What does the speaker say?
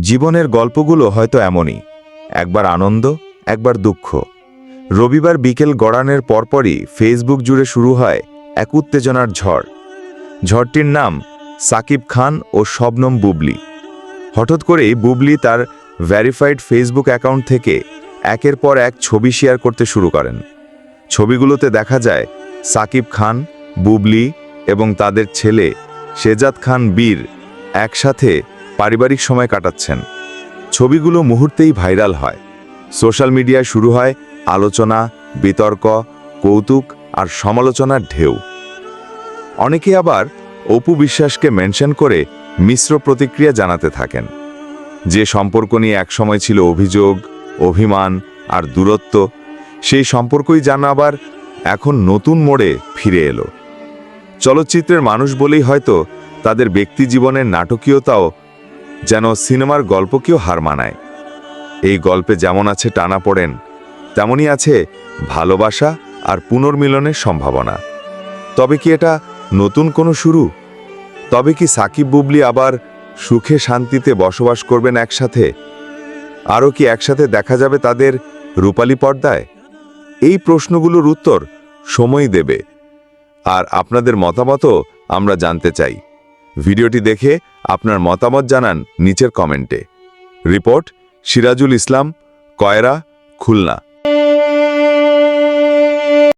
জীবনের গল্পগুলো হয়তো এমনই। একবার আনন্দ, একবার দুঃখ। রবিবার বিকেল গড়ানের পরপরই ফেসবুক জুড়ে শুরু হয় এক উত্তেজনার ঝড়। ঝড়টির নাম সাকিব খান ও শবনম বুবলি। হঠাৎ করেই বুবলি তার ভ্যারিফাইড ফেসবুক অ্যাকাউন্ট থেকে একের পর এক ছবি শেয়ার করতে শুরু করেন। ছবিগুলোতে দেখা যায় সাকিব খান, বুবলি এবং তাদের ছেলে শেজাদ খান বীর একসাথে পারিবারিক সময় কাটাচ্ছেন। ছবিগুলো মুহূর্তেই ভাইরাল হয়। সোশ্যাল মিডিয়ায় শুরু হয় আলোচনা, বিতর্ক, কৌতুক আর সমালোচনার ঢেউ। অনেকে আবার অপু বিশ্বাসকে মেনশন করে মিশ্র প্রতিক্রিয়া জানাতে থাকেন। যে সম্পর্ক নিয়ে একসময় ছিল অভিযোগ, অভিমান আর দূরত্ব, সেই সম্পর্কই যেন আবার এখন নতুন মোড়ে ফিরে এলো। চলচ্চিত্রের মানুষ বলেই হয়তো তাদের ব্যক্তি জীবনের নাটকীয়তাও যেন সিনেমার গল্পকেও হার মানায়। এই গল্পে যেমন আছে টানা পড়েন, তেমনই আছে ভালোবাসা আর পুনর্মিলনের সম্ভাবনা। তবে কি এটা নতুন কোনো শুরু? তবে কি সাকিব বুবলি আবার সুখে শান্তিতে বসবাস করবেন একসাথে? আরও কি একসাথে দেখা যাবে তাদের রূপালী পর্দায়? এই প্রশ্নগুলোর উত্তর সময় দেবে। আর আপনাদের মতামতও আমরা জানতে চাই। ভিডিওটি দেখে আপনার মতামত জানান নিচের কমেন্টে। রিপোর্ট সিরাজুল ইসলাম কয়রা খুলনা।